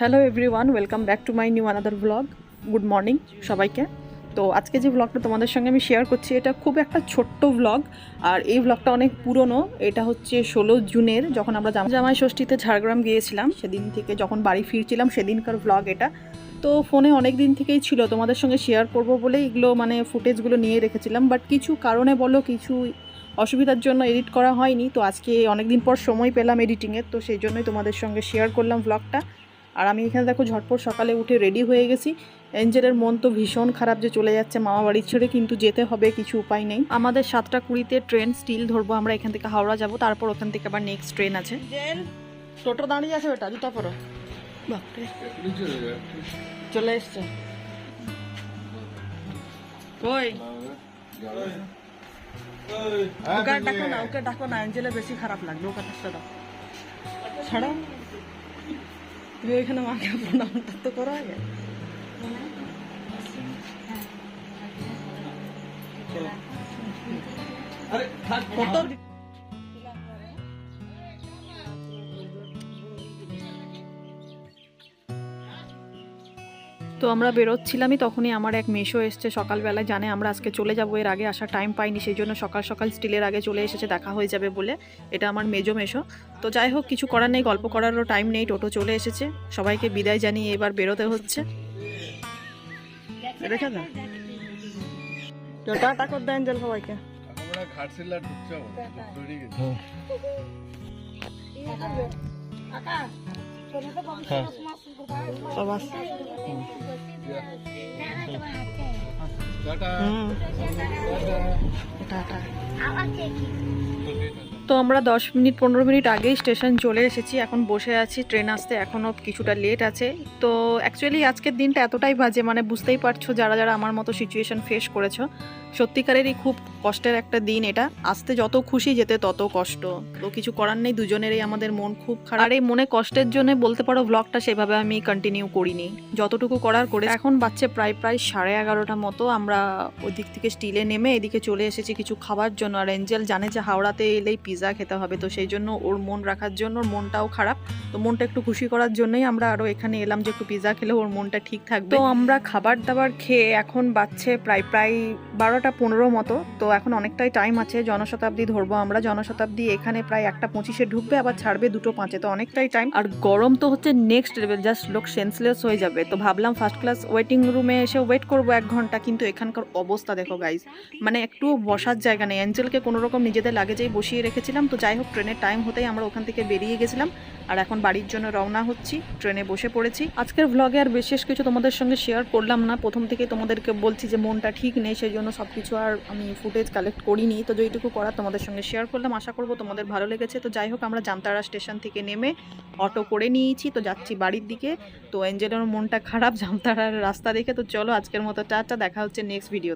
Hello everyone welcome back to my new another blog good morning সবাইকে। তো আজকে যে ব্লগটা তোমাদের সঙ্গে আমি শেয়ার করছি, এটা খুব একটা ছোট্ট ব্লগ আর এই ব্লগটা অনেক পুরনো। এটা হচ্ছে ষোলো জুনের, যখন আমরা জামা জামাই ষষ্ঠীতে ঝাড়গ্রাম গিয়েছিলাম। সেদিন থেকে যখন বাড়ি ফিরছিলাম, সেদিনকার ব্লগ এটা। তো ফোনে অনেক দিন থেকেই ছিল তোমাদের সঙ্গে শেয়ার করব বলে এগুলো মানে ফুটেজগুলো নিয়ে রেখেছিলাম। বাট কিছু কারণে বলো, কিছু অসুবিধার জন্য এডিট করা হয়নি। তো আজকে অনেক দিন পর সময় পেলাম এডিটিংয়ের তো সেই জন্যই তোমাদের সঙ্গে শেয়ার করলাম ব্লগটা আর আমি এখানে দেখো ঝটপট সকালে উঠে রেডি হয়ে গেছি। এঞ্জেলের মন তো ভীষণ খারাপ যে চলে যাচ্ছে মামা বাড়ি ছেড়ে কিন্তু যেতে হবে কিছু উপায় নেই। আমাদের সাতটা কুড়িতে ট্রেন স্টিল ধরবো আমরা এখান থেকে হাওড়া যাব তারপর ওখান থেকে আবার নেক্সট ট্রেন আছে। টোটো দাঁড়িয়ে আছে বেটা জুতা পরো। চলে এসছে। কই? ওকে ডাকো না ওকে ডাকো না অ্যাঞ্জেলে বেশি খারাপ লাগবে ওকে ছাড়ো। তুমি ওইখানে মাকে প্রণামটা তো করো আগে ফটো তো আমরা বেরোচ্ছিলামই তখনই আমার এক মেশো এসছে সকালবেলায় জানে আমরা আজকে চলে যাব এর আগে আসার টাইম পাইনি সেই জন্য সকাল সকাল স্টিলের আগে চলে এসেছে দেখা হয়ে যাবে বলে। এটা আমার মেজো মেশো তো যাই হোক কিছু করার নেই গল্প করারও টাইম নেই টোটো চলে এসেছে। সবাইকে বিদায় জানিয়ে এবার বেরোতে হচ্ছে। রেখে টাটা করে দেন জল সবাইকে। আমরা ঘাটশিলা আছে টাটা। টাটা। তো আমরা দশ মিনিট, পনেরো মিনিট আগেই স্টেশন চলে এসেছি। এখন বসে আছি, ট্রেন আসতে এখনও কিছুটা লেট আছে। তো অ্যাকচুয়ালি আজকের দিনটা এতটাই বাজে মানে বুঝতেই পারছ যারা যারা আমার মতো সিচুয়েশন ফেস করেছ, সত্যিকারেরই খুব কষ্টের একটা দিন এটা। আসতে যত খুশি যেতে তত কষ্ট। তো কিছু করার নেই, দুজনেরই আমাদের মন খুব খারাপ। আর এই মনে কষ্টের জন্য বলতে পারো ব্লগটা সেভাবে আমি কন্টিনিউ করিনি। যতটুকু করার করে এখন বাচ্চা প্রায় প্রায় সাড়ে এগারোটা মতো। আমরা ওদিক থেকে স্টিলে নেমে এদিকে চলে এসেছি কিছু খাবার জন্য। আর এঞ্জেল জানে যে হাওড়াতে এলেই পিৎজা খেতে হবে। তো সেই জন্য ওর মন রাখার জন্য ওর মনটাও খারাপ। তো মনটা একটু খুশি করার জন্যই আমরা আরও এখানে এলাম যে একটু পিৎজা খেলে ওর মনটা ঠিক থাকবে। তো আমরা খাবার দাবার খেয়ে এখন বাচ্চে প্রায় প্রায় বারোটা পনেরো মতো। তো এখন অনেকটাই টাইম আছে জনশতাব্দী ধরবো আমরা। জনশতাব্দী এখানে প্রায় একটা পঁচিশে ঢুকবে আবার ছাড়বে দুটো পাঁচে। তো অনেকটাই টাইম আর গরম তো হচ্ছে নেক্সট লেভেল জাস্ট লোক সেন্সলেস হয়ে যাবে। তো ভাবলাম ফার্স্ট ক্লাস ওয়েটিং রুমে এসে ওয়েট করব এক ঘণ্টা কিন্তু এখানকার অবস্থা দেখো গাইজ মানে একটু বসার জায়গা নেই। অ্যাঞ্জেলকে কোনো রকম নিজেদের লাগেজেই বসিয়ে রেখেছিলাম তো যাই হোক, ট্রেনের টাইম হতেই আমরা ওখান থেকে বেরিয়ে গেছিলাম। আর এখন বাড়ির জন্য রওনা হচ্ছি, ট্রেনে বসে পড়েছি। আজকের ভ্লগে আর বিশেষ কিছু তোমাদের সঙ্গে শেয়ার করলাম না। প্রথম থেকে তোমাদেরকে বলছি যে, মনটা ঠিক নেই, সেই জন্য সব কিছু আর আমি ফুটেজ কালেক্ট করিনি। তো যেইটুকু করার তোমাদের সঙ্গে শেয়ার করলাম, আশা করব তোমাদের ভালো লেগেছে। তো যাই হোক, আমরা জামতারা স্টেশন থেকে নেমে অটো করে নিয়েছি, তো যাচ্ছি বাড়ির দিকে। তো এঞ্জেলের মনটা খারাপ জামতারার রাস্তা দেখে। তো চলো আজকের মতো, টাটা, দেখা হচ্ছে নেক্সট ভিডিও